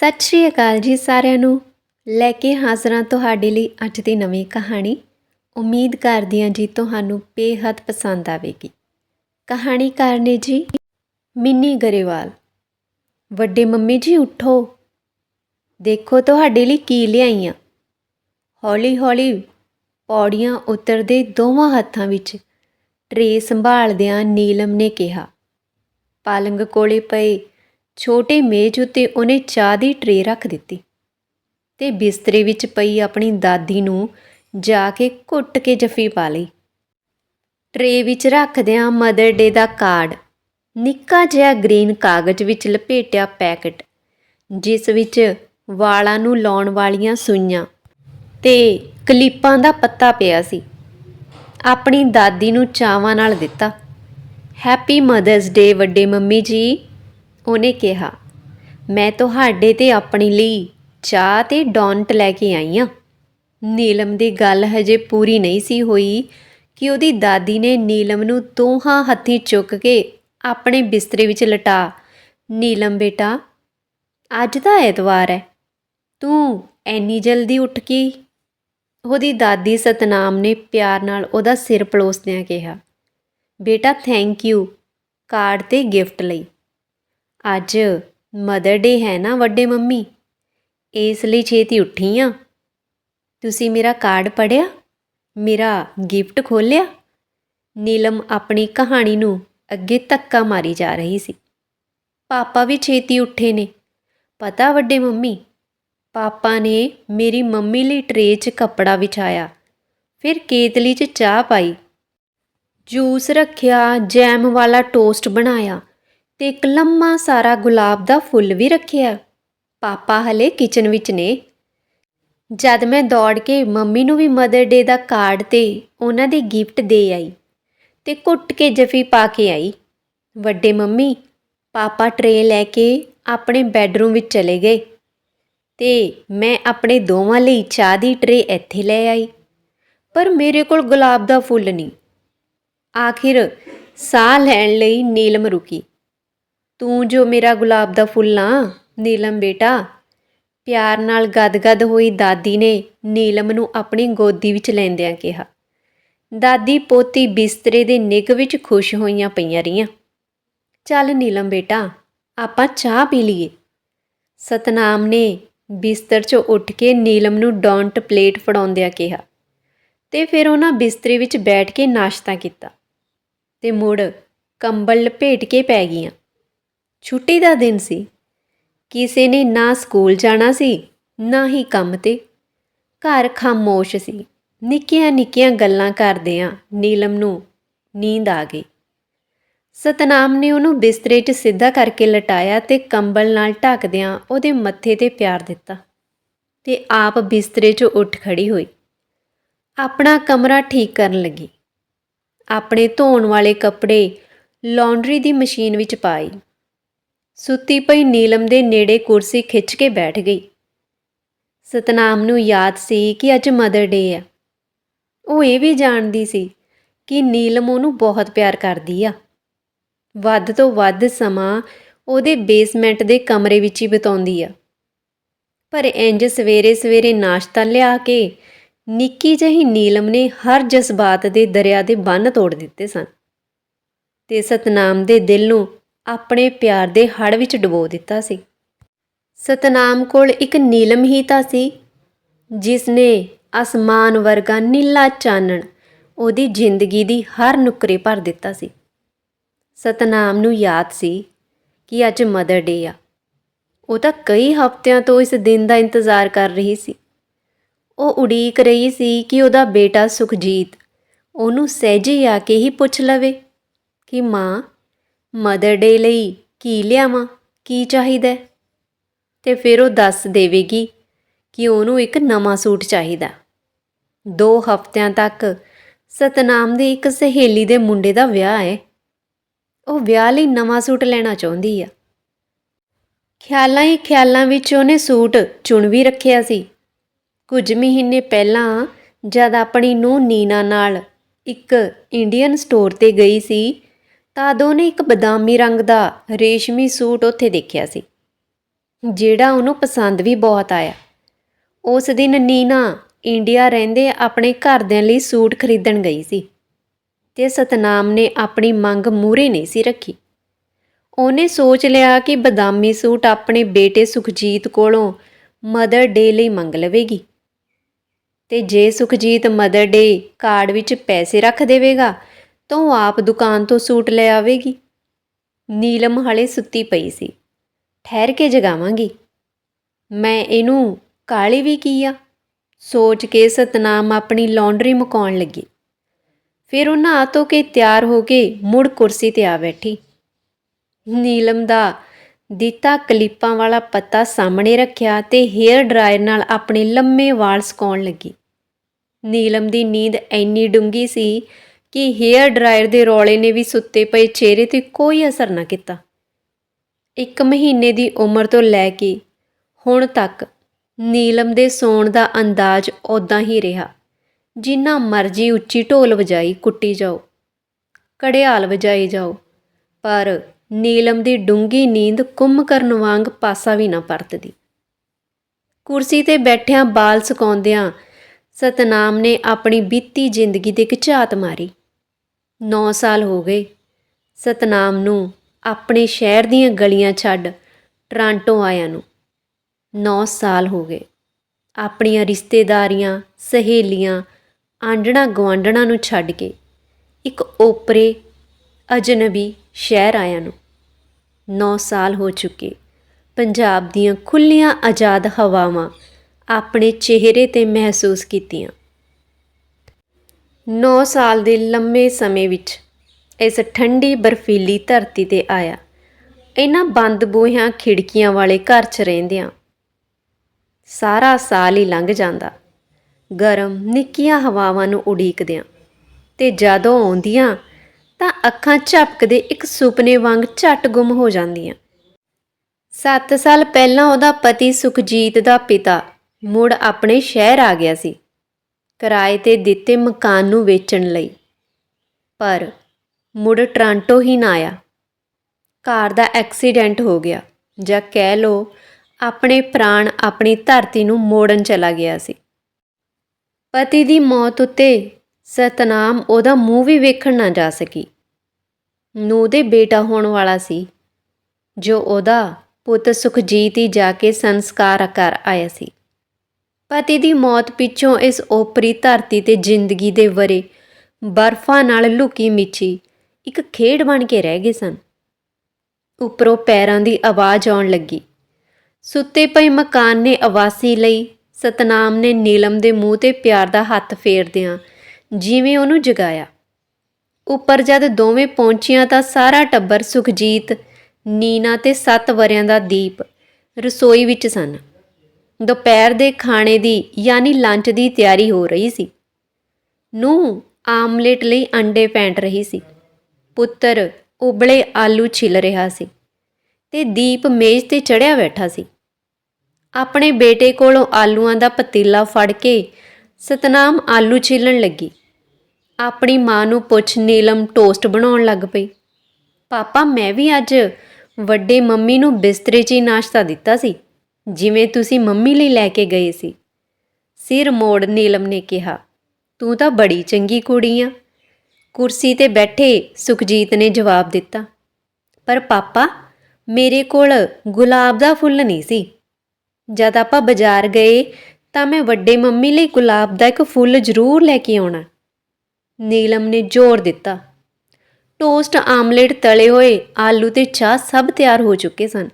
ਸਤਿ ਸ਼੍ਰੀ ਅਕਾਲ ਜੀ ਸਾਰਿਆਂ ਨੂੰ। ਲੈ ਕੇ ਹਾਜ਼ਰਾਂ ਤੁਹਾਡੇ ਲਈ ਅੱਜ ਦੀ ਨਵੀਂ ਕਹਾਣੀ। ਉਮੀਦ ਕਰਦੀ ਹਾਂ ਜੀ ਤੁਹਾਨੂੰ ਬੇਹੱਦ ਪਸੰਦ ਆਵੇਗੀ। ਕਹਾਣੀਕਾਰ ਨੇ ਜੀ, ਮਿੰਨੀ ਗਰੇਵਾਲ। ਵੱਡੇ ਮੰਮੀ ਜੀ, ਉੱਠੋ। ਦੇਖੋ ਤੁਹਾਡੇ ਲਈ ਕੀ ਲਿਆਈਆਂ। ਹੌਲੀ ਹੌਲੀ ਪੌੜੀਆਂ ਉਤਰਦੇ ਦੋਵਾਂ ਹੱਥਾਂ ਵਿੱਚ ਟਰੇ ਸੰਭਾਲਦਿਆਂ ਨੀਲਮ ਨੇ ਕਿਹਾ, ਪਾਲੰਗ ਕੋਲੇ ਪਏ ਛੋਟੇ ਮੇਜ਼ ਉੱਤੇ ਉਹਨੇ ਚਾਹ ਦੀ ਟਰੇ ਰੱਖ ਦਿੱਤੀ ਤੇ ਬਿਸਤਰੇ ਵਿੱਚ ਪਈ ਆਪਣੀ ਦਾਦੀ ਨੂੰ ਜਾ ਕੇ ਘੁੱਟ ਕੇ ਜੱਫੀ ਪਾ ਲਈ। ਟਰੇ ਵਿੱਚ ਰੱਖਦਿਆਂ ਮਦਰ ਡੇ ਦਾ ਕਾਰਡ, ਨਿੱਕਾ ਜਿਹਾ ਗ੍ਰੀਨ ਕਾਗਜ਼ ਵਿੱਚ ਲਪੇਟਿਆ ਪੈਕਟ, ਜਿਸ ਵਿੱਚ ਵਾਲਾਂ ਨੂੰ ਲਾਉਣ ਵਾਲੀਆਂ ਸੂਈਆਂ ਤੇ ਕਲੀਪਾਂ ਦਾ ਪੱਤਾ ਪਿਆ ਸੀ। ਆਪਣੀ ਦਾਦੀ ਨੂੰ ਚਾਵਾਂ ਨਾਲ ਦਿੱਤਾ। ਹੈਪੀ ਮਦਰਸ ਡੇ ਵੱਡੇ ਮੰਮੀ ਜੀ ਉਹਨੇ ਕਿਹਾ, ਮੈਂ ਤੁਹਾਡੇ ਤੇ ਆਪਣੀ ਲਈ ਚਾਹ ਤੇ ਡੋਨਟ ਲੈ ਕੇ ਆਈ ਹਾਂ ਨੀਲਮ ਦੀ ਗੱਲ ਹਜੇ ਪੂਰੀ ਨਹੀਂ ਸੀ ਹੋਈ ਕਿ ਉਹਦੀ ਦਾਦੀ ਨੇ ਨੀਲਮ ਨੂੰ ਦੋਹਾਂ ਹੱਥੀਂ ਚੁੱਕ ਕੇ ਆਪਣੇ ਬਿਸਤਰੇ ਵਿੱਚ ਲਟਾ। ਨੀਲਮ, ਬੇਟਾ, ਅੱਜ ਤਾਂ ਐਤਵਾਰ ਹੈ ਤੂੰ ਐਨੀ ਜਲਦੀ ਉੱਠ ਕੇ? ਉਹਦੀ ਦਾਦੀ ਸਤਨਾਮ ਨੇ ਪਿਆਰ ਨਾਲ ਉਹਦਾ ਸਿਰ ਪਲੋਸਦਿਆਂ ਕਿਹਾ, ਬੇਟਾ ਥੈਂਕ ਯੂ ਕਾਰਡ ਤੇ ਗਿਫਟ ਲਈ। ਅੱਜ ਮਦਰ ਡੇ ਹੈ ਨਾ ਵੱਡੇ ਮੰਮੀ। ਇਸ ਲਈ ਛੇਤੀ ਉੱਠੀ ਆ। ਤੁਸੀਂ ਮੇਰਾ ਕਾਰਡ ਪੜਿਆ ਮੇਰਾ ਗਿਫਟ ਖੋਲਿਆ ਨੀਲਮ ਆਪਣੀ ਕਹਾਣੀ ਨੂੰ ਅੱਗੇ ਧੱਕਾ ਮਾਰੀ ਜਾ ਰਹੀ ਸੀ। ਪਾਪਾ ਵੀ ਛੇਤੀ ਉੱਠੇ ਨੇ। ਪਤਾ ਵੱਡੇ ਮੰਮੀ, ਪਾਪਾ ਨੇ ਮੇਰੀ ਮੰਮੀ ਲਈ ਟਰੇ 'ਚ ਕੱਪੜਾ ਵਿਛਾਇਆ। ਫਿਰ ਕੇਤਲੀ 'ਚ ਚਾਹ ਪਾਈ। ਜੂਸ ਰੱਖਿਆ, ਜੈਮ ਵਾਲਾ ਟੋਸਟ ਬਣਾਇਆ। ਤੇ ਇੱਕ ਲੰਮਾ ਸਾਰਾ ਗੁਲਾਬ ਦਾ ਫੁੱਲ ਵੀ ਰੱਖਿਆ। ਪਾਪਾ ਹਲੇ ਕਿਚਨ ਵਿੱਚ ਨੇ। ਜਦ ਮੈਂ ਦੌੜ ਕੇ ਮੰਮੀ ਨੂੰ ਵੀ ਮਦਰ ਡੇ ਦਾ ਕਾਰਡ ਤੇ ਉਹਨਾਂ ਦੇ ਗਿਫਟ ਦੇ ਆਈ ਤੇ ਕੁੱਟ ਕੇ ਜਫੀ ਪਾ ਕੇ ਆਈ। ਵੱਡੇ ਮੰਮੀ, ਪਾਪਾ ਟਰੇ ਲੈ ਕੇ ਆਪਣੇ ਬੈੱਡਰੂਮ ਵਿੱਚ ਚਲੇ ਗਏ ਤੇ ਮੈਂ ਆਪਣੇ ਦੋਵਾਂ ਲਈ ਚਾਹ ਦੀ ਟਰੇ ਇੱਥੇ ਲੈ ਆਈ। ਪਰ ਮੇਰੇ ਕੋਲ ਗੁਲਾਬ ਦਾ ਫੁੱਲ ਨਹੀਂ। ਆਖਿਰ ਸਾਹ ਲੈਣ ਲਈ ਨੀਲਮ ਰੁਕੀ। ਤੂੰ ਜੋ ਮੇਰਾ ਗੁਲਾਬ ਦਾ ਫੁੱਲ ਆ, ਨੀਲਮ ਬੇਟਾ। ਪਿਆਰ ਨਾਲ ਗਦਗਦ ਹੋਈ ਦਾਦੀ ਨੇ ਨੀਲਮ ਨੂੰ ਆਪਣੀ ਗੋਦੀ ਵਿੱਚ ਲੈਂਦਿਆਂ ਕਿਹਾ। ਦਾਦੀ ਪੋਤੀ ਬਿਸਤਰੇ ਦੇ ਨਿੱਘ ਵਿੱਚ ਖੁਸ਼ ਹੋਈਆਂ ਪਈਆਂ ਰਹੀਆਂ। ਚੱਲ ਨੀਲਮ ਬੇਟਾ, ਆਪਾਂ ਚਾਹ ਪੀ ਲਈਏ। ਸਤਨਾਮ ਨੇ ਬਿਸਤਰ 'ਚੋਂ ਉੱਠ ਕੇ ਨੀਲਮ ਨੂੰ ਡੌਂਟ ਪਲੇਟ ਫੜਾਉਂਦਿਆਂ ਕਿਹਾ ਤੇ ਫਿਰ ਉਹਨਾਂ ਬਿਸਤਰੇ ਵਿੱਚ ਬੈਠ ਕੇ ਨਾਸ਼ਤਾ ਕੀਤਾ ਤੇ ਮੁੜ ਕੰਬਲ ਲਪੇਟ ਕੇ ਪੈ ਗਈਆਂ। ਛੁੱਟੀ ਦਾ ਦਿਨ ਸੀ। ਕਿਸੇ ਨੇ ਨਾ ਸਕੂਲ ਜਾਣਾ ਸੀ, ਨਾ ਹੀ ਕੰਮ ਤੇ। ਘਰ ਖਾਮੋਸ਼ ਸੀ। ਨਿੱਕੀਆਂ ਨਿੱਕੀਆਂ ਗੱਲਾਂ ਕਰਦਿਆਂ ਨੀਲਮ ਨੂੰ ਨੀਂਦ ਆ ਗਈ। ਸਤਨਾਮ ਨੇ ਉਹਨੂੰ ਬਿਸਤਰੇ 'ਚ ਸਿੱਧਾ ਕਰਕੇ ਲਟਾਇਆ ਤੇ ਕੰਬਲ ਨਾਲ ਢੱਕਦਿਆਂ ਉਹਦੇ ਮੱਥੇ ਤੇ ਪਿਆਰ ਦਿੱਤਾ ਤੇ ਆਪ ਬਿਸਤਰੇ 'ਚੋਂ ਉੱਠ ਖੜੀ ਹੋਈ। ਆਪਣਾ ਕਮਰਾ ਠੀਕ ਕਰਨ ਲੱਗੀ। ਆਪਣੇ ਧੋਣ ਵਾਲੇ ਕੱਪੜੇ ਲਾਂਡਰੀ ਦੀ ਮਸ਼ੀਨ ਵਿੱਚ ਪਾਈ ਸੁੱਤੀ ਪਈ ਨੀਲਮ ਦੇ ਨੇੜੇ ਕੁਰਸੀ ਖਿੱਚ ਕੇ ਬੈਠ ਗਈ। ਸਤਨਾਮ ਨੂੰ ਯਾਦ ਸੀ ਕਿ ਅੱਜ ਮਦਰ ਡੇ ਆ। ਉਹ ਇਹ ਵੀ ਜਾਣਦੀ ਸੀ ਕਿ ਨੀਲਮ ਉਹਨੂੰ ਬਹੁਤ ਪਿਆਰ ਕਰਦੀ ਆ। ਵੱਧ ਤੋਂ ਵੱਧ ਸਮਾਂ ਉਹਦੇ ਬੇਸਮੈਂਟ ਦੇ ਕਮਰੇ ਵਿੱਚ ਹੀ ਬਿਤਾਉਂਦੀ ਆ। ਪਰ ਇੰਜ ਸਵੇਰੇ ਸਵੇਰੇ ਨਾਸ਼ਤਾ ਲਿਆ ਕੇ ਨਿੱਕੀ ਜਿਹੀ ਨੀਲਮ ਨੇ ਹਰ ਜਜ਼ਬਾਤ ਦੇ ਦਰਿਆ ਦੇ ਬੰਨ ਤੋੜ ਦਿੱਤੇ ਸਨ। ਤੇ ਸਤਨਾਮ ਦੇ ਦਿਲ ਨੂੰ ਆਪਣੇ ਪਿਆਰ ਦੇ ਹੜ ਵਿੱਚ ਡੁਬੋ ਦਿੱਤਾ ਸੀ। ਸਤਨਾਮ ਕੋਲ ਇੱਕ ਨੀਲਮ ਹੀ ਤਾਂ ਸੀ ਜਿਸ ਨੇ ਅਸਮਾਨ ਵਰਗਾ ਨੀਲਾ ਚਾਨਣ ਉਹਦੀ ਜ਼ਿੰਦਗੀ ਦੀ ਹਰ ਨੁਕਰੇ ਭਰ ਦਿੱਤਾ ਸੀ। ਸਤਨਾਮ ਨੂੰ ਯਾਦ ਸੀ ਕਿ ਅੱਜ ਮਦਰ ਡੇ ਆ। ਉਹ ਤਾਂ ਕਈ ਹਫ਼ਤਿਆਂ ਤੋਂ ਇਸ ਦਿਨ ਦਾ ਇੰਤਜ਼ਾਰ ਕਰ ਰਹੀ ਸੀ। ਉਹ ਉਡੀਕ ਰਹੀ ਸੀ ਕਿ ਉਹਦਾ ਬੇਟਾ ਸੁਖਜੀਤ ਉਹਨੂੰ ਸਹਿਜੇ ਆ ਕੇ ਹੀ ਪੁੱਛ ਲਵੇ ਕਿ ਮਾਂ ਮਦਰ ਡੇ ਲਈ ਕੀ ਲਿਆਵਾਂ? ਕੀ ਚਾਹੀਦਾ? ਤੇ ਫਿਰ ਉਹ ਦੱਸ ਦੇਵੇਗੀ ਕਿ ਉਹਨੂੰ ਇੱਕ ਨਵਾਂ ਸੂਟ ਚਾਹੀਦਾ। ਦੋ ਹਫ਼ਤਿਆਂ ਤੱਕ ਸਤਨਾਮ ਦੀ ਇੱਕ ਸਹੇਲੀ ਦੇ ਮੁੰਡੇ ਦਾ ਵਿਆਹ ਹੈ। ਉਹ ਵਿਆਹ ਲਈ ਨਵਾਂ ਸੂਟ ਲੈਣਾ ਚਾਹੁੰਦੀ ਆ। ਖਿਆਲਾਂ ਹੀ ਖਿਆਲਾਂ ਵਿੱਚ ਉਹਨੇ ਸੂਟ ਚੁਣ ਵੀ ਰੱਖਿਆ ਸੀ। ਕੁਝ ਮਹੀਨੇ ਪਹਿਲਾਂ ਜਦ ਆਪਣੀ ਨੂੰ ਨੀਨਾ ਨਾਲ ਇੱਕ ਇੰਡੀਅਨ ਸਟੋਰ ਤੇ ਗਈ ਸੀ ਤਾਂ ਦੋਨੇ ਇੱਕ ਬਦਾਮੀ ਰੰਗ ਦਾ ਰੇਸ਼ਮੀ ਸੂਟ ਉੱਥੇ ਦੇਖਿਆ ਸੀ, ਜਿਹੜਾ ਉਹਨੂੰ ਪਸੰਦ ਵੀ ਬਹੁਤ ਆਇਆ। ਉਸ ਦਿਨ ਨੀਨਾ ਇੰਡੀਆ ਰਹਿੰਦੇ ਆਪਣੇ ਘਰਦਿਆਂ ਲਈ ਸੂਟ ਖਰੀਦਣ ਗਈ ਸੀ ਤੇ ਸਤਨਾਮ ਨੇ ਆਪਣੀ ਮੰਗ ਮੂਰੇ ਨਹੀਂ ਸੀ ਰੱਖੀ। ਉਹਨੇ ਸੋਚ ਲਿਆ ਕਿ ਬਦਾਮੀ ਸੂਟ ਆਪਣੇ ਬੇਟੇ ਸੁਖਜੀਤ ਕੋਲੋਂ ਮਦਰ ਡੇ ਲਈ ਮੰਗ ਲਵੇਗੀ ਤੇ ਜੇ ਸੁਖਜੀਤ ਮਦਰ ਡੇ ਕਾਰਡ ਵਿੱਚ ਪੈਸੇ ਰੱਖ ਦੇਵੇਗਾ ਤਾਂ ਉਹ ਆਪ ਦੁਕਾਨ ਤੋਂ ਸੂਟ ਲੈ ਆਵੇਗੀ। ਨੀਲਮ ਹਲੇ ਸੁੱਤੀ ਪਈ ਸੀ। ਠਹਿਰ ਕੇ ਜਗਾਵਾਂਗੀ। ਮੈਂ ਇਹਨੂੰ ਕਾਲੀ ਵੀ ਕੀ ਆ? ਸੋਚ ਕੇ ਸਤਨਾਮ ਆਪਣੀ ਲੌਂਡਰੀ ਮੁਕਾਉਣ ਲੱਗੀ। ਫਿਰ ਉਹ ਨਹਾ ਧੋ ਕੇ ਤਿਆਰ ਹੋ ਕੇ ਮੁੜ ਕੁਰਸੀ ਤੇ ਆ ਬੈਠੀ। ਨੀਲਮ ਦਾ ਦਿੱਤਾ ਕਲੀਪਾਂ ਵਾਲਾ ਪੱਤਾ ਸਾਹਮਣੇ ਰੱਖਿਆ ਤੇ ਹੇਅਰ ਡਰਾਇਰ ਨਾਲ ਆਪਣੇ ਲੰਮੇ ਵਾਲ ਸੁਕਾਉਣ ਲੱਗੀ। ਨੀਲਮ ਦੀ ਨੀਂਦ ਇੰਨੀ ਡੂੰਗੀ ਸੀ ਕਿ ਹੇਅਰ ਡਰਾਇਰ ਦੇ ਰੌਲੇ ਨੇ ਵੀ ਸੁੱਤੇ ਪਏ ਚਿਹਰੇ ਤੇ ਕੋਈ ਅਸਰ ਨਾ ਕੀਤਾ। ਇੱਕ ਮਹੀਨੇ ਦੀ ਉਮਰ ਤੋਂ ਲੈ ਕੇ ਹੁਣ ਤੱਕ ਨੀਲਮ ਦੇ ਸੌਣ ਦਾ ਅੰਦਾਜ਼ ਉਦਾਂ ਹੀ ਰਿਹਾ, ਜਿੰਨਾ ਮਰਜ਼ੀ ਉੱਚੀ ਢੋਲ ਵਜਾਈ ਕੁੱਟੀ ਜਾਓ ਕੜਿਆਲ ਵਜਾਈ ਜਾਓ, ਪਰ ਨੀਲਮ ਦੀ ਡੂੰਗੀ ਨੀਂਦ ਕੁੰਮ ਕਰਨ ਵਾਂਗ ਪਾਸਾ ਵੀ ਨਾ ਪਰਤਦੀ। ਕੁਰਸੀ ਤੇ ਬੈਠਿਆਂ ਬਾਲ ਸੁਕਾਉਂਦਿਆਂ ਸਤਨਾਮ ਨੇ ਆਪਣੀ ਬੀਤੀ ਜ਼ਿੰਦਗੀ ਦੇ ਇੱਕ ਝਾਤ ਮਾਰੀ। 9 ਸਾਲ ਹੋ ਗਏ। ਸਤਨਾਮ ਨੂੰ ਆਪਣੇ ਸ਼ਹਿਰ ਦੀਆਂ ਗਲੀਆਂ ਛੱਡ ਟਰਾਂਟੋ ਆਇਆਂ ਨੂੰ। 9 ਸਾਲ ਹੋ ਗਏ। ਆਪਣੀਆਂ ਰਿਸ਼ਤੇਦਾਰੀਆਂ, ਸਹੇਲੀਆਂ ਆਂਡਣਾ ਗਵਾਂਡਣਾ ਨੂੰ ਛੱਡ ਕੇ ਇੱਕ ਓਪਰੇ, ਅਜਨਬੀ ਸ਼ਹਿਰ ਆਇਆਂ ਨੂੰ। 9 ਸਾਲ ਹੋ ਚੁੱਕੇ। ਪੰਜਾਬ ਦੀਆਂ ਖੁੱਲੀਆਂ ਆਜ਼ਾਦ ਹਵਾਵਾਂ ਆਪਣੇ ਚਿਹਰੇ ਤੇ ਮਹਿਸੂਸ ਕੀਤੀਆਂ। 9 ਸਾਲ ਦੇ ਲੰਮੇ ਸਮੇਂ ਵਿੱਚ ਇਸ ਠੰਡੀ ਬਰਫੀਲੀ ਧਰਤੀ ਤੇ ਆਇਆ। ਇਹਨਾਂ ਬੰਦ ਬੂਹਿਆਂ ਖਿੜਕੀਆਂ ਵਾਲੇ ਘਰ 'ਚ ਰਹਿੰਦਿਆਂ ਸਾਰਾ ਸਾਲ ਹੀ ਲੰਘ ਜਾਂਦਾ। ਗਰਮ, ਨਿੱਕੀਆਂ ਹਵਾਵਾਂ ਨੂੰ ਉਡੀਕਦਿਆਂ ਤੇ ਜਦੋਂ ਆਉਂਦੀਆਂ ਤਾਂ ਅੱਖਾਂ ਝਪਕਦੇ ਇੱਕ ਸੁਪਨੇ ਵਾਂਗ ਝਟ ਗੁੰਮ ਹੋ ਜਾਂਦੀਆਂ। 7 ਸਾਲ ਪਹਿਲਾਂ ਉਹਦਾ ਪਤੀ ਸੁਖਜੀਤ ਦਾ ਪਿਤਾ ਮੁੜ ਆਪਣੇ ਸ਼ਹਿਰ ਆ ਗਿਆ ਸੀ। ਕਿਰਾਏ ਤੇ ਦਿੱਤੇ ਮਕਾਨ ਨੂੰ ਵੇਚਣ ਲਈ। ਪਰ ਮੁੜ ਟ੍ਰਾਂਟੋ ਹੀ ਨਾ ਆਇਆ। ਕਾਰ ਦਾ ਐਕਸੀਡੈਂਟ ਹੋ ਗਿਆ ਜਾਂ ਕਹਿ ਲੋ ਆਪਣੇ ਪ੍ਰਾਣ ਆਪਣੀ ਧਰਤੀ ਨੂੰ ਮੋੜਨ ਚਲਾ ਗਿਆ ਸੀ। ਪਤੀ ਦੀ ਮੌਤ ਉੱਤੇ ਸਤਨਾਮ ਉਹਦਾ ਮੂੰਹ ਵੀ ਵੇਖਣ ਨਾ ਜਾ ਸਕੀ। ਨੂੰ ਦੇ ਬੇਟਾ ਹੋਣ ਵਾਲਾ ਸੀ, ਜੋ ਉਹਦਾ ਪੁੱਤ ਸੁਖਜੀਤ ਹੀ ਜਾ ਕੇ ਸੰਸਕਾਰ ਕਰ ਆਇਆ ਸੀ। ਪਤੀ ਦੀ ਮੌਤ ਪਿੱਛੋਂ ਇਸ ਓਪਰੀ ਧਰਤੀ ਤੇ ਜ਼ਿੰਦਗੀ ਦੇ ਵਰੇ ਬਰਫਾਂ ਨਾਲ ਲੁਕੀ ਮਿੱਚੀ ਇੱਕ ਖੇਡ ਬਣ ਕੇ ਰਹਿ ਗਏ ਸਨ। ਉੱਪਰੋਂ ਪੈਰਾਂ ਦੀ ਆਵਾਜ਼ ਆਉਣ ਲੱਗੀ। ਸੁੱਤੇ ਪਏ ਮਕਾਨ ਨੇ ਆਵਾਸੀ ਲਈ ਸਤਨਾਮ ਨੇ ਨੀਲਮ ਦੇ ਮੂੰਹ ਤੇ ਪਿਆਰ ਦਾ ਹੱਥ ਫੇਰਦਿਆਂ ਜਿਵੇਂ ਉਹਨੂੰ ਜਗਾਇਆ। ਉੱਪਰ ਜਦ ਦੋਵੇਂ ਪਹੁੰਚੀਆਂ ਤਾਂ ਸਾਰਾ ਟੱਬਰ ਸੁਖਜੀਤ, ਨੀਨਾ ਤੇ 7 ਵਰਿਆਂ ਦਾ ਦੀਪ ਰਸੋਈ ਵਿੱਚ ਸਨ। ਦੁਪਹਿਰ ਦੇ ਖਾਣੇ ਦੀ, ਯਾਨੀ ਲੰਚ ਦੀ ਤਿਆਰੀ ਹੋ ਰਹੀ ਸੀ। ਨੂੰ ਆਮਲੇਟ ਲਈ ਅੰਡੇ ਪੈਂਟ ਰਹੀ ਸੀ। ਪੁੱਤਰ ਉਬਲੇ ਆਲੂ ਛਿਲ ਰਿਹਾ ਸੀ ਤੇ ਦੀਪ ਮੇਜ਼ ਤੇ ਚੜਿਆ ਬੈਠਾ ਸੀ। ਆਪਣੇ ਬੇਟੇ ਕੋਲੋਂ ਆਲੂਆਂ ਦਾ ਪਤੀਲਾ ਫੜ ਕੇ ਸਤਨਾਮ ਆਲੂ ਛਿਲਣ ਲੱਗੀ। ਆਪਣੀ ਮਾਂ ਨੂੰ ਪੁੱਛ ਨੀਲਮ ਟੋਸਟ ਬਣਾਉਣ ਲੱਗ ਪਈ। ਪਾਪਾ, ਮੈਂ ਵੀ ਅੱਜ ਵੱਡੇ ਮੰਮੀ ਨੂੰ ਬਿਸਤਰੇ 'ਚ ਹੀ ਨਾਸ਼ਤਾ ਦਿੱਤਾ ਸੀ। ਜਿਵੇਂ ਤੁਸੀਂ ਮੰਮੀ ਲਈ ਲੈ ਕੇ ਗਏ ਸੀ। ਸਿਰ ਮੋੜ ਨੀਲਮ ਨੇ ਕਿਹਾ, ਤੂੰ ਤਾਂ ਬੜੀ ਚੰਗੀ ਕੁੜੀ ਆ। ਕੁਰਸੀ ਤੇ ਬੈਠੇ ਸੁਖਜੀਤ ਨੇ ਜਵਾਬ ਦਿੱਤਾ, ਪਰ ਪਾਪਾ, ਮੇਰੇ ਕੋਲ ਗੁਲਾਬ ਦਾ ਫੁੱਲ ਨਹੀਂ ਸੀ। ਜਦ ਆਪਾਂ ਬਾਜ਼ਾਰ ਗਏ ਤਾਂ ਮੈਂ ਵੱਡੇ ਮੰਮੀ ਲਈ ਗੁਲਾਬ ਦਾ ਇੱਕ ਫੁੱਲ ਜ਼ਰੂਰ ਲੈ ਕੇ ਆਉਣਾ। ਨੀਲਮ ਨੇ ਜ਼ੋਰ ਦਿੱਤਾ। ਟੋਸਟ ਆਮਲੇਟ ਤਲੇ ਹੋਏ ਆਲੂ ਤੇ ਚਾਹ ਸਭ ਤਿਆਰ ਹੋ ਚੁੱਕੇ ਸਨ।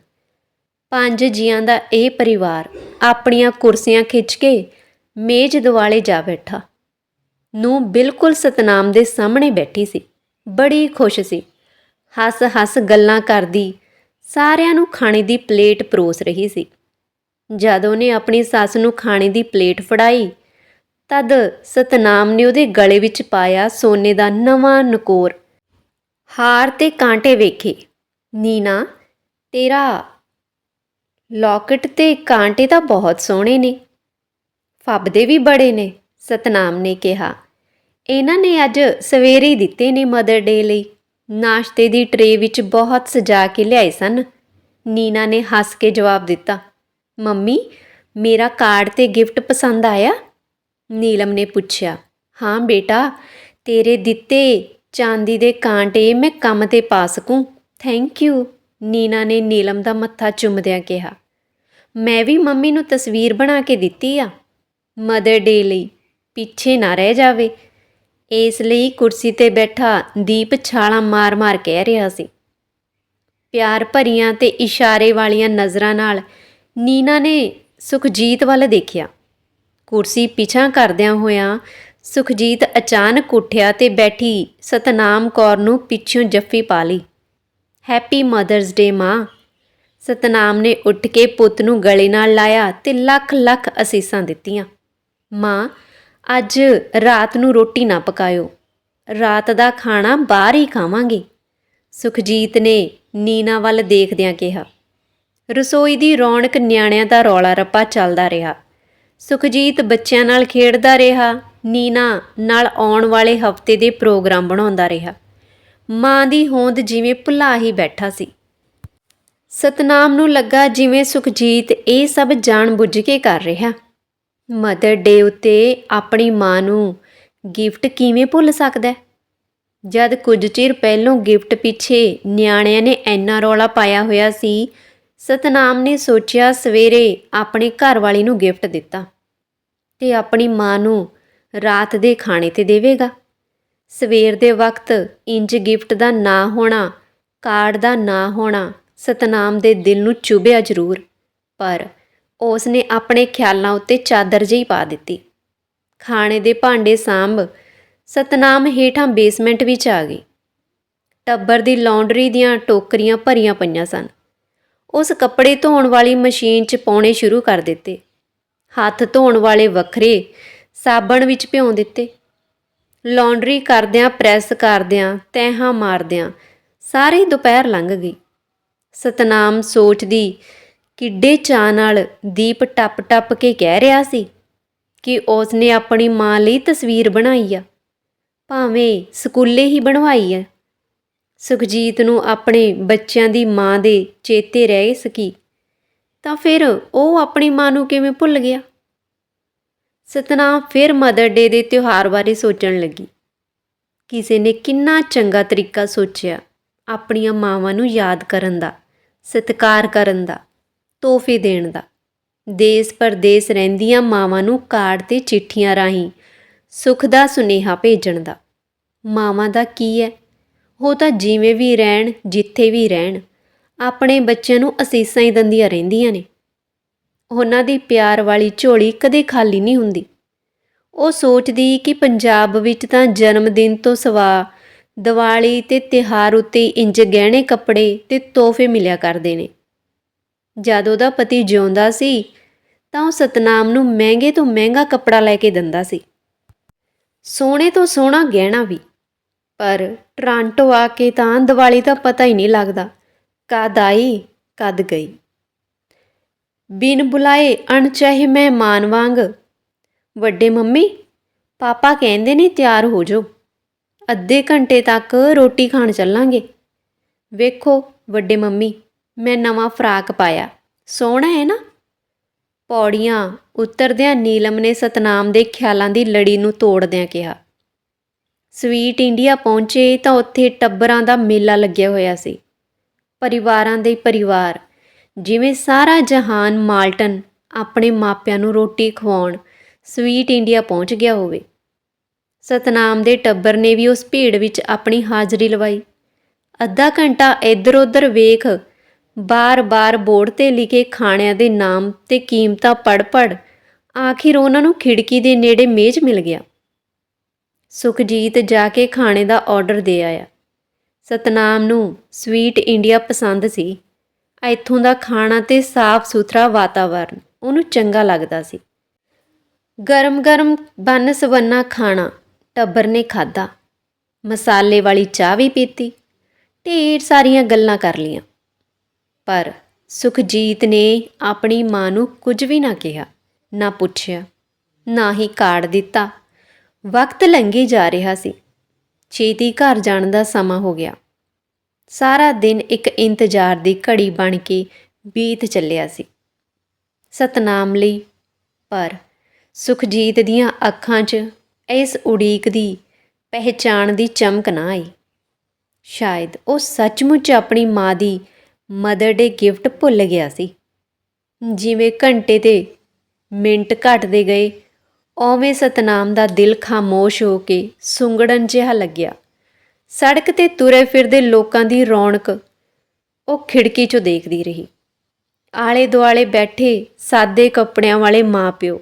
ਪੰਜ ਜੀਆਂ ਦਾ ਇਹ ਪਰਿਵਾਰ ਆਪਣੀਆਂ ਕੁਰਸੀਆਂ ਖਿੱਚ ਕੇ ਮੇਜ਼ ਦੁਆਲੇ ਜਾ ਬੈਠਾ। ਨੂੰ ਬਿਲਕੁਲ ਸਤਨਾਮ ਦੇ ਸਾਹਮਣੇ ਬੈਠੀ ਸੀ। ਬੜੀ ਖੁਸ਼ ਸੀ। ਹੱਸ-ਹੱਸ ਗੱਲਾਂ ਕਰਦੀ ਸਾਰਿਆਂ ਨੂੰ ਖਾਣੇ ਦੀ ਪਲੇਟ ਪਰੋਸ ਰਹੀ ਸੀ। ਜਦ ਉਹਨੇ ਆਪਣੀ ਸੱਸ ਨੂੰ ਖਾਣੇ ਦੀ ਪਲੇਟ ਫੜਾਈ, ਤਦ ਸਤਨਾਮ ਨੇ ਉਹਦੇ ਗਲੇ ਵਿੱਚ ਪਾਇਆ ਸੋਨੇ ਦਾ ਨਵਾਂ ਨਕੋਰ। ਹਾਰ ਤੇ ਕਾਂਟੇ ਵੇਖੇ। ਨੀਨਾ, ਤੇਰਾ ਲੋਕਟ ਤੇ ਕਾਂਟੇ ਤਾਂ ਬਹੁਤ ਸੋਹਣੇ ਨੇ। ਫੱਬਦੇ ਵੀ ਬੜੇ ਨੇ, ਸਤਨਾਮ ਨੇ ਕਿਹਾ। ਇਹਨਾਂ ਨੇ ਅੱਜ ਸਵੇਰੇ ਹੀ ਦਿੱਤੇ ਨੇ ਮਦਰ ਡੇ ਲਈ। ਨਾਸ਼ਤੇ ਦੀ ਟਰੇ ਵਿੱਚ ਬਹੁਤ ਸਜਾ ਕੇ ਲਿਆਏ ਸਨ। ਨੀਨਾ ਨੇ ਹੱਸ ਕੇ ਜਵਾਬ ਦਿੱਤਾ, ਮੰਮੀ, ਮੇਰਾ ਕਾਰਡ ਤੇ ਗਿਫਟ ਪਸੰਦ ਆਇਆ? ਨੀਲਮ ਨੇ ਪੁੱਛਿਆ, ਹਾਂ ਬੇਟਾ, ਤੇਰੇ ਦਿੱਤੇ ਚਾਂਦੀ ਦੇ ਕਾਂਟੇ ਮੈਂ ਕੰਮ ਤੇ ਪਾ ਸਕੂੰ। Thank you. ਨੀਨਾ ਨੇ ਨੀਲਮ ਦਾ ਮੱਥਾ ਚੁੰਮਦਿਆਂ ਕਿਹਾ, ਮੈਂ ਵੀ ਮੰਮੀ ਨੂੰ ਤਸਵੀਰ ਬਣਾ ਕੇ ਦਿੱਤੀ ਆ। ਮਦਰ ਡੇ ਲਈ ਪਿੱਛੇ ਨਾ ਰਹਿ ਜਾਵੇ। ਇਸ ਲਈ ਕੁਰਸੀ ਤੇ ਬੈਠਾ ਦੀਪ ਛਾਲਾਂ ਮਾਰ-ਮਾਰ ਕਹਿ ਰਿਹਾ ਸੀ। ਪਿਆਰ ਭਰੀਆਂ ਤੇ ਇਸ਼ਾਰੇ ਵਾਲੀਆਂ ਨਜ਼ਰਾਂ ਨਾਲ ਨੀਨਾ ਨੇ ਸੁਖਜੀਤ ਵੱਲ ਦੇਖਿਆ। ਕੁਰਸੀ ਪਿਛਾਂ ਕਰਦਿਆਂ ਹੋਇਆਂ ਸੁਖਜੀਤ ਅਚਾਨਕ ਉੱਠਿਆ ਤੇ ਬੈਠੀ ਸਤਨਾਮ ਕੌਰ ਨੂੰ ਪਿੱਛੋਂ ਜੱਫੀ ਪਾ ਲਈ। ਹੈਪੀ ਮਦਰਸ ਡੇ ਮਾਂ। ਸਤਨਾਮ ਨੇ ਉੱਠ ਕੇ ਪੁੱਤ ਨੂੰ ਗਲੇ ਨਾਲ ਲਾਇਆ ਤੇ ਲੱਖ ਲੱਖ ਅਸੀਸਾਂ ਦਿੱਤੀਆਂ। ਮਾਂ, ਅੱਜ ਰਾਤ ਨੂੰ ਰੋਟੀ ਨਾ ਪਕਾਇਓ। ਰਾਤ ਦਾ ਖਾਣਾ ਬਾਹਰ ਹੀ ਖਾਵਾਂਗੇ। ਸੁਖਜੀਤ ਨੇ ਨੀਨਾ ਵੱਲ ਦੇਖਦਿਆਂ ਕਿਹਾ। ਰਸੋਈ ਦੀ ਰੌਣਕ ਨਿਆਣਿਆਂ ਦਾ ਰੌਲਾ ਰੱਪਾ ਚੱਲਦਾ ਰਿਹਾ। ਸੁਖਜੀਤ ਬੱਚਿਆਂ ਨਾਲ ਖੇਡਦਾ ਰਿਹਾ। ਨੀਨਾ ਨਾਲ ਆਉਣ ਵਾਲੇ ਹਫ਼ਤੇ ਦੇ ਪ੍ਰੋਗਰਾਮ ਬਣਾਉਂਦਾ ਰਿਹਾ। ਮਾਂ ਦੀ ਹੋਂਦ ਜਿਵੇਂ ਭੁਲਾ ਹੀ ਬੈਠਾ ਸੀ। ਸਤਨਾਮ ਨੂੰ ਲੱਗਾ ਜਿਵੇਂ ਸੁਖਜੀਤ ਇਹ ਸਭ ਜਾਣ-ਬੁੱਝ ਕੇ ਕਰ ਰਿਹਾ। ਮਦਰ ਡੇ ਉਤੇ ਆਪਣੀ ਮਾਂ ਨੂੰ ਗਿਫਟ ਕਿਵੇਂ ਭੁੱਲ ਸਕਦਾ ਜਦ ਕੁਝ ਚਿਰ ਪਹਿਲੋਂ ਗਿਫਟ ਪਿੱਛੇ ਨਿਆਣਿਆਂ ਨੇ ਐਨਾ ਰੌਲਾ ਪਾਇਆ ਹੋਇਆ ਸੀ, ਸਤਨਾਮ ਨੇ ਸੋਚਿਆ ਸਵੇਰੇ ਆਪਣੇ ਘਰ ਵਾਲੀ ਨੂੰ ਗਿਫਟ ਦਿੱਤਾ ਤੇ ਆਪਣੀ ਮਾਂ ਨੂੰ ਰਾਤ ਦੇ ਖਾਣੇ ਤੇ ਦੇਵੇਗਾ। ਸਵੇਰ ਦੇ ਵਕਤ ਇੰਜ ਗਿਫਟ ਦਾ ਨਾ ਹੋਣਾ, ਕਾਰਡ ਦਾ ਨਾ ਹੋਣਾ, ਸਤਨਾਮ ਦੇ ਦਿਲ ਨੂੰ ਚੁਭਿਆ ਜ਼ਰੂਰ, ਪਰ ਉਸ ਨੇ ਆਪਣੇ ਖਿਆਲਾਂ ਉੱਤੇ ਚਾਦਰ ਜਿਹੀ ਪਾ ਦਿੱਤੀ। ਖਾਣੇ ਦੇ ਭਾਂਡੇ ਸਾਂਭ, ਸਤਨਾਮ ਹੇਠਾਂ ਬੇਸਮੈਂਟ ਵਿੱਚ ਆ ਗਈ। ਟੱਬਰ ਦੀ ਲੌਂਡਰੀ ਦੀਆਂ ਟੋਕਰੀਆਂ ਭਰੀਆਂ ਪਈਆਂ ਸਨ। ਉਸ ਕੱਪੜੇ ਧੋਣ ਵਾਲੀ ਮਸ਼ੀਨ 'ਚ ਪਾਉਣੇ ਸ਼ੁਰੂ ਕਰ ਦਿੱਤੇ। ਹੱਥ ਧੋਣ ਵਾਲੇ ਵੱਖਰੇ ਸਾਬਣ ਵਿੱਚ ਭਿਉਂ ਦਿੱਤੇ। ਲਾਂਡਰੀ ਕਰਦਿਆਂ, ਪ੍ਰੈਸ ਕਰਦਿਆਂ, ਤੈਹਾਂ ਮਾਰਦਿਆਂ, ਸਾਰੀ ਦੁਪਹਿਰ ਲੰਘ ਗਈ। ਸਤਨਾਮ ਸੋਚਦੀ ਕਿੱਡੇ ਚਾਅ ਨਾਲ ਦੀਪ ਟੱਪ-ਟੱਪ ਕੇ ਕਹਿ ਰਿਹਾ ਸੀ ਕਿ ਉਸ ਨੇ ਆਪਣੀ ਮਾਂ ਲਈ ਤਸਵੀਰ ਬਣਾਈ ਆ। ਭਾਵੇਂ ਸਕੂਲੇ ਹੀ ਬਣਵਾਈ ਆ ਸੁਖਜੀਤ ਨੂੰ ਆਪਣੇ ਬੱਚਿਆਂ ਦੀ ਮਾਂ ਦੇ ਚੇਤੇ ਰਹਿ ਸਕੀ। ਤਾਂ ਫਿਰ ਉਹ ਆਪਣੀ ਮਾਂ ਨੂੰ ਕਿਵੇਂ ਭੁੱਲ ਗਿਆ? ਸਤਨਾਮ ਫਿਰ ਮਦਰ ਡੇ ਦੇ ਤਿਉਹਾਰ ਬਾਰੇ ਸੋਚਣ ਲੱਗੀ। ਕਿਸੇ ਨੇ ਕਿੰਨਾ ਚੰਗਾ ਤਰੀਕਾ ਸੋਚਿਆ, ਆਪਣੀਆਂ ਮਾਵਾਂ ਨੂੰ ਯਾਦ ਕਰਨ ਦਾ, ਸਤਿਕਾਰ ਕਰਨ ਦਾ, ਤੋਹਫੇ ਦੇਣ ਦਾ। ਦੇਸ ਪਰਦੇਸ ਰਹਿੰਦੀਆਂ ਮਾਵਾਂ ਨੂੰ ਕਾਰਡ ਤੇ ਚਿੱਠੀਆਂ ਰਾਹੀਂ ਸੁਖ ਦਾ ਸੁਨੇਹਾ ਭੇਜਣ ਦਾ। ਮਾਵਾਂ ਦਾ ਕੀ ਹੈ ਉਹ ਤਾਂ ਜਿਵੇਂ ਵੀ ਰਹਿਣ, ਜਿੱਥੇ ਵੀ ਰਹਿਣ, ਆਪਣੇ ਬੱਚਿਆਂ ਨੂੰ ਅਸੀਸਾਂ ਹੀ ਦਿੰਦੀਆਂ ਰਹਿੰਦੀਆਂ ਨੇ। ਉਹਨਾਂ ਦੀ ਪਿਆਰ ਵਾਲੀ ਝੋਲੀ ਕਦੇ ਖਾਲੀ ਨਹੀਂ ਹੁੰਦੀ। ਉਹ ਸੋਚਦੀ ਕਿ ਪੰਜਾਬ ਵਿੱਚ ਤਾਂ ਜਨਮ ਦਿਨ ਤੋਂ ਸਵਾ ਦੀਵਾਲੀ ਤੇ ਤਿਹਾਰ ਉੱਤੇ ਇੰਜ ਗਹਿਣੇ ਕੱਪੜੇ ਤੇ ਤੋਹਫੇ ਮਿਲਿਆ ਕਰਦੇ ਨੇ। ਜਦ ਉਹਦਾ ਪਤੀ ਜਿਉਂਦਾ ਸੀ, ਤਾਂ ਉਹ ਸਤਨਾਮ ਨੂੰ ਮਹਿੰਗੇ ਤੋਂ ਮਹਿੰਗਾ ਕੱਪੜਾ ਲੈ ਕੇ ਦਿੰਦਾ ਸੀ। ਸੋਹਣੇ ਤੋਂ ਸੋਹਣਾ ਗਹਿਣਾ ਵੀ, ਪਰ ਟਰਾਂਟੋ ਆ ਕੇ ਤਾਂ ਦੀਵਾਲੀ ਦਾ ਪਤਾ ਹੀ ਨਹੀਂ ਲੱਗਦਾ, ਕਦ ਆਈ, ਕਦ ਗਈ। ਬਿਨ ਬੁਲਾਏ ਅਣਚਾਹੇ ਮਹਿਮਾਨ ਵਾਂਗ। ਵੱਡੇ ਮੰਮੀ, ਪਾਪਾ ਕਹਿੰਦੇ ਨੇ ਤਿਆਰ ਹੋ ਜਾਓ। ਅੱਧੇ ਘੰਟੇ ਤੱਕ ਰੋਟੀ ਖਾਣ ਚੱਲਾਂਗੇ। ਵੇਖੋ ਵੱਡੇ ਮੰਮੀ, ਮੈਂ ਨਵਾਂ ਫਰਾਕ ਪਾਇਆ। ਸੋਹਣਾ ਹੈ ਨਾ? ਪੌੜੀਆਂ ਉਤਰਦਿਆਂ ਨੀਲਮ ਨੇ ਸਤਨਾਮ ਦੇ ਖਿਆਲਾਂ ਦੀ ਲੜੀ ਨੂੰ ਤੋੜਦਿਆਂ ਕਿਹਾ। ਸਵੀਟ ਇੰਡੀਆ ਪਹੁੰਚੇ ਤਾਂ ਉੱਥੇ ਟੱਬਰਾਂ ਦਾ ਮੇਲਾ ਲੱਗਿਆ ਹੋਇਆ ਸੀ। ਪਰਿਵਾਰਾਂ ਦੇ ਪਰਿਵਾਰ ਜਿਵੇਂ ਸਾਰਾ ਜਹਾਨ ਮਾਲਟਨ ਆਪਣੇ ਮਾਪਿਆਂ ਨੂੰ ਰੋਟੀ ਖਵਾਉਣ, ਸਵੀਟ ਇੰਡੀਆ ਪਹੁੰਚ ਗਿਆ ਹੋਵੇ। ਸਤਨਾਮ ਦੇ ਟੱਬਰ ਨੇ ਵੀ ਉਸ ਭੀੜ ਵਿੱਚ ਆਪਣੀ ਹਾਜ਼ਰੀ ਲਵਾਈ। ਅੱਧਾ ਘੰਟਾ ਇੱਧਰ ਉੱਧਰ ਵੇਖ, ਬਾਰ-ਬਾਰ ਬੋਰਡ ਤੇ ਲਿਖੇ ਖਾਣਿਆਂ ਦੇ ਨਾਮ ਤੇ ਕੀਮਤਾਂ ਪੜ-ਪੜ ਆਖਿਰ ਉਹਨਾਂ ਨੂੰ ਖਿੜਕੀ ਦੇ ਨੇੜੇ ਮੇਜ਼ ਮਿਲ ਗਿਆ। ਸੁਖਜੀਤ ਜਾ ਕੇ ਖਾਣੇ ਦਾ ਆਰਡਰ ਦੇ ਆਇਆ। ਸਤਨਾਮ ਨੂੰ ਸਵੀਟ ਇੰਡੀਆ ਪਸੰਦ ਸੀ। ਇੱਥੋਂ ਦਾ ਖਾਣਾ ਤੇ ਸਾਫ਼ ਸੁਥਰਾ ਵਾਤਾਵਰਨ, ਉਹਨੂੰ ਚੰਗਾ ਲੱਗਦਾ ਸੀ। ਗਰਮ-ਗਰਮ ਬਨ ਸਵੰਨਾ ਖਾਣਾ, ਟੱਬਰ ਨੇ ਖਾਦਾ ਮਸਾਲੇ ਵਾਲੀ ਚਾਹ ਵੀ ਪੀਤੀ। ਢੇਰ ਸਾਰੀਆਂ ਗੱਲਾਂ ਕਰ ਲੀਆਂ ਪਰ ਸੁਖਜੀਤ ਨੇ ਆਪਣੀ ਮਾਂ ਨੂੰ ਕੁਝ ਵੀ ਨਾ ਕਿਹਾ, ਨਾ ਪੁੱਛਿਆ, ਨਾ ਹੀ ਕਾਰਡ ਦਿੱਤਾ। ਵਕਤ ਲੰਘੀ ਜਾ ਰਿਹਾ ਸੀ। ਛੇਤੀ ਘਰ ਜਾਣ ਦਾ ਸਮਾਂ ਹੋ ਗਿਆ। ਸਾਰਾ ਦਿਨ ਇੱਕ ਇੰਤਜ਼ਾਰ ਦੀ ਘੜੀ ਬਣ ਕੇ ਬੀਤ ਚੱਲਿਆ ਸੀ। ਸਤਨਾਮ ਲਈ, ਪਰ ਸੁਖਜੀਤ ਦੀਆਂ ਅੱਖਾਂ 'ਚ ਇਸ ਉਡੀਕ ਦੀ ਪਹਿਚਾਣ ਦੀ ਚਮਕ ਨਾ ਆਈ। ਸ਼ਾਇਦ ਉਹ ਸੱਚਮੁੱਚ ਆਪਣੀ ਮਾਂ ਦੀ ਮਦਰ ਡੇ ਗਿਫਟ ਭੁੱਲ ਗਿਆ ਸੀ। ਜਿਵੇਂ ਘੰਟੇ ਤੇ ਮਿੰਟ ਘਟਦੇ ਗਏ ਓਵੇਂ ਸਤਨਾਮ ਦਾ ਦਿਲ ਖਾਮੋਸ਼ ਹੋ ਕੇ ਸੁੰਗੜਨ ਜਿਹਾ ਲੱਗਿਆ। ਸੜਕ ਤੇ ਤੁਰੇ ਫਿਰਦੇ ਲੋਕਾਂ ਦੀ ਰੌਣਕ। ਉਹ ਖਿੜਕੀ 'ਚੋਂ ਦੇਖਦੀ ਰਹੀ। ਆਲੇ ਦੁਆਲੇ ਬੈਠੇ ਸਾਦੇ ਕੱਪੜਿਆਂ ਵਾਲੇ ਮਾਪਿਓ।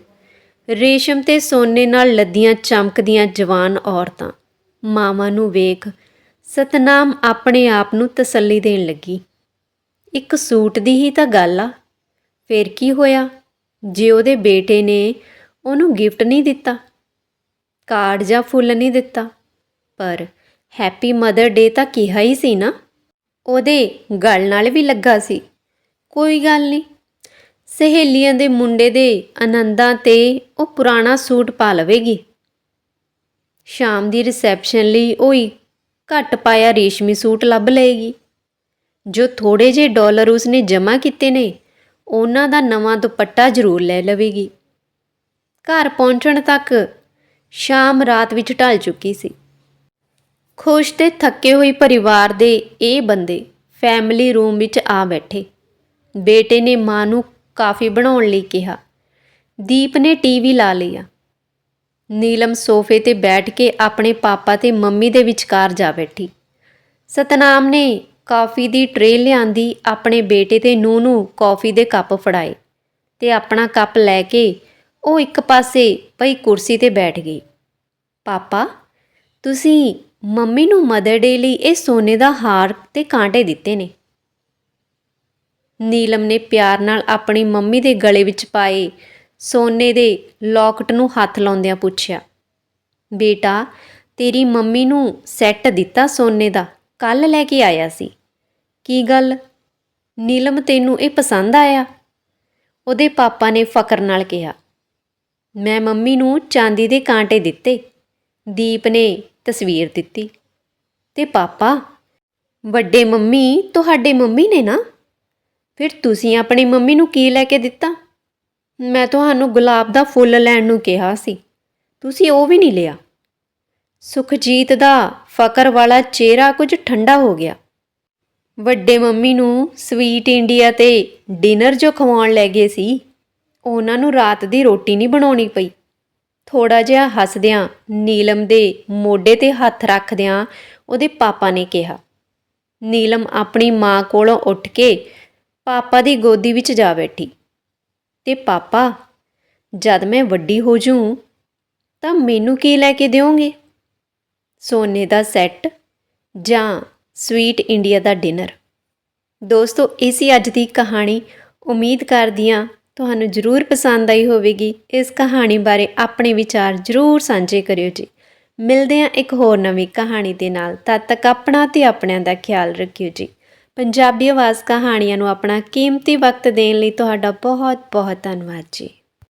ਰੇਸ਼ਮ ਤੇ ਸੋਨੇ ਨਾਲ ਲੱਦੀਆਂ ਚਮਕਦੀਆਂ ਜਵਾਨ ਔਰਤਾਂ। ਮਾਵਾਂ ਨੂੰ ਵੇਖ ਸਤਨਾਮ ਆਪਣੇ ਆਪ ਨੂੰ ਤਸੱਲੀ ਦੇਣ ਲੱਗੀ। ਇੱਕ ਸੂਟ ਦੀ ਹੀ ਤਾਂ ਗੱਲ ਆ। ਫੇਰ ਕੀ ਹੋਇਆ? ਜੇ ਉਹਦੇ ਬੇਟੇ ਨੇ ਉਹਨੂੰ ਗਿਫਟ ਨਹੀਂ ਦਿੱਤਾ? ਕਾਰਡ ਜਾਂ ਫੁੱਲ ਨਹੀਂ ਦਿੱਤਾ? ਪਰ ਹੈਪੀ ਮਦਰ ਡੇ ਤਾਂ ਕਿਹਾ ਹੀ ਸੀ ਨਾ। ਉਹਦੇ ਗਲ ਨਾਲ ਵੀ ਲੱਗਾ ਸੀ। ਕੋਈ ਗੱਲ ਨਹੀਂ ਸਹੇਲੀਆਂ ਦੇ ਮੁੰਡੇ ਦੇ ਆਨੰਦਾਂ ਤੇ ਉਹ ਪੁਰਾਣਾ ਸੂਟ ਪਾ ਲਵੇਗੀ। ਸ਼ਾਮ ਦੀ ਰਿਸੈਪਸ਼ਨ ਲਈ ਉਹ ਹੀ ਘੱਟ ਪਾਇਆ ਰੇਸ਼ਮੀ ਸੂਟ ਲੱਭ ਲਏਗੀ। ਜੋ ਥੋੜੇ ਜਿਹੇ ਡਾਲਰ ਉਸਨੇ ਜਮ੍ਹਾਂ ਕੀਤੇ ਨੇ, ਉਹਨਾਂ ਦਾ ਨਵਾਂ ਦੁਪੱਟਾ ਜ਼ਰੂਰ ਲੈ ਲਵੇਗੀ। ਘਰ ਪਹੁੰਚਣ ਤੱਕ ਸ਼ਾਮ ਰਾਤ ਵਿੱਚ ਢਲ ਚੁੱਕੀ ਸੀ। ਖੁਸ਼ ਤੇ ਥੱਕੇ ਹੋਏ ਪਰਿਵਾਰ ਦੇ ਇਹ ਬੰਦੇ ਫੈਮਿਲੀ ਰੂਮ ਵਿੱਚ ਆ ਬੈਠੇ। ਬੇਟੇ ਨੇ ਮਾਂ ਨੂੰ ਕਾਫੀ ਬਣਾਉਣ ਲਈ ਕਿਹਾ। ਦੀਪ ਨੇ ਟੀਵੀ ਲਾ ਲਿਆ। ਨੀਲਮ ਸੋਫੇ ਤੇ ਬੈਠ ਕੇ ਆਪਣੇ ਪਾਪਾ ਤੇ ਮੰਮੀ ਦੇ ਵਿਚਕਾਰ ਜਾ ਬੈਠੀ। ਸਤਨਾਮ ਨੇ ਕਾਫੀ ਦੀ ਟਰੇ ਲਿਆਂਦੀ, ਆਪਣੇ ਬੇਟੇ ਤੇ ਨੂੰਹ ਨੂੰ ਕਾਫੀ ਦੇ ਕੱਪ ਫੜਾਏ ਤੇ ਆਪਣਾ ਕੱਪ ਲੈ ਕੇ ਉਹ ਇੱਕ ਪਾਸੇ ਪਈ ਕੁਰਸੀ ਤੇ ਬੈਠ ਗਈ। ਪਾਪਾ, ਤੁਸੀਂ ਮੰਮੀ ਨੂੰ ਮਦਰ ਡੇ ਲਈ ਇਹ ਸੋਨੇ ਦਾ ਹਾਰ ਤੇ ਕਾਂਟੇ ਦਿੱਤੇ ਨੇ। ਨੀਲਮ ਨੇ ਪਿਆਰ ਨਾਲ ਆਪਣੀ ਮੰਮੀ ਦੇ ਗਲੇ ਵਿੱਚ ਪਾਏ ਸੋਨੇ ਦੇ ਲੋਕਟ ਨੂੰ ਹੱਥ ਲਾਉਂਦਿਆਂ ਪੁੱਛਿਆ, ਬੇਟਾ, ਤੇਰੀ ਮੰਮੀ ਨੂੰ ਸੈੱਟ ਦਿੱਤਾ ਸੋਨੇ ਦਾ ਕੱਲ ਲੈ ਕੇ ਆਇਆ ਸੀ। ਕੀ ਗੱਲ? ਨੀਲਮ ਤੈਨੂੰ ਇਹ ਪਸੰਦ ਆਇਆ? ਉਹਦੇ ਪਾਪਾ ਨੇ ਫਕਰ ਨਾਲ ਕਿਹਾ, ਮੈਂ ਮੰਮੀ ਨੂੰ ਚਾਂਦੀ ਦੇ ਕਾਂਟੇ ਦਿੱਤੇ। ਦੀਪ ਨੇ ਤਸਵੀਰ ਦਿੱਤੀ। ਤੇ ਪਾਪਾ, ਵੱਡੇ ਮੰਮੀ, ਤੁਹਾਡੇ ਮੰਮੀ ਨੇ ਨਾ? ਫਿਰ ਤੁਸੀਂ ਆਪਣੀ ਮੰਮੀ ਨੂੰ ਕੀ ਲੈ ਕੇ ਦਿੱਤਾ? ਮੈਂ ਤੁਹਾਨੂੰ ਗੁਲਾਬ ਦਾ ਫੁੱਲ ਲੈਣ ਨੂੰ ਕਿਹਾ ਸੀ। ਤੁਸੀਂ ਉਹ ਵੀ ਨਹੀਂ ਲਿਆ। ਸੁਖਜੀਤ ਦਾ ਫਕਰ ਵਾਲਾ ਚਿਹਰਾ ਕੁਝ ਠੰਡਾ ਹੋ ਗਿਆ। ਵੱਡੇ ਮੰਮੀ ਨੂੰ ਸਵੀਟ ਇੰਡੀਆ ਤੇ ਡਿਨਰ ਜੋ ਖਵਾਉਣ ਲੈ ਗਏ ਸੀ, ਉਹਨਾਂ ਨੂੰ ਰਾਤ ਦੀ ਰੋਟੀ ਨਹੀਂ ਬਣਾਉਣੀ ਪਈ। ਥੋੜਾ ਜਿਹਾ ਹੱਸਦਿਆਂ ਨੀਲਮ ਦੇ ਮੋਢੇ ਤੇ ਹੱਥ ਰੱਖਦਿਆਂ ਉਹਦੇ ਪਾਪਾ ਨੇ ਕਿਹਾ, ਨੀਲਮ ਆਪਣੀ ਮਾਂ ਕੋਲੋਂ ਉੱਠ ਕੇ ਪਾਪਾ ਦੀ ਗੋਦੀ ਵਿੱਚ ਜਾ ਬੈਠੀ। ਤੇ ਪਾਪਾ, ਜਦ ਮੈਂ ਵੱਡੀ ਹੋ ਜੂ ਤਾਂ ਮੈਨੂੰ ਕੀ ਲੈ ਕੇ ਦਿਓਗੇ? ਸੋਨੇ ਦਾ ਸੈੱਟ ਜਾਂ ਸਵੀਟ ਇੰਡੀਆ ਦਾ ਡਿਨਰ? ਦੋਸਤੋ, ਇਹ ਸੀ ਅੱਜ ਦੀ ਕਹਾਣੀ। ਉਮੀਦ ਕਰਦੀ ਹਾਂ ਤੁਹਾਨੂੰ ਜ਼ਰੂਰ ਪਸੰਦ ਆਈ ਹੋਵੇਗੀ। ਇਸ ਕਹਾਣੀ ਬਾਰੇ ਆਪਣੇ ਵਿਚਾਰ ਜ਼ਰੂਰ ਸਾਂਝੇ ਕਰਿਓ ਜੀ। ਮਿਲਦੇ ਹਾਂ ਇੱਕ ਹੋਰ ਨਵੀਂ ਕਹਾਣੀ ਦੇ ਨਾਲ। ਤਦ ਤੱਕ ਆਪਣਾ ਤੇ ਆਪਣਿਆਂ ਦਾ ਖਿਆਲ ਰੱਖਿਓ ਜੀ। ਪੰਜਾਬੀ ਆਵਾਜ਼ ਕਹਾਣੀਆਂ ਨੂੰ ਆਪਣਾ ਕੀਮਤੀ ਵਕਤ ਦੇਣ ਲਈ ਤੁਹਾਡਾ ਬਹੁਤ ਬਹੁਤ ਧੰਨਵਾਦ ਜੀ।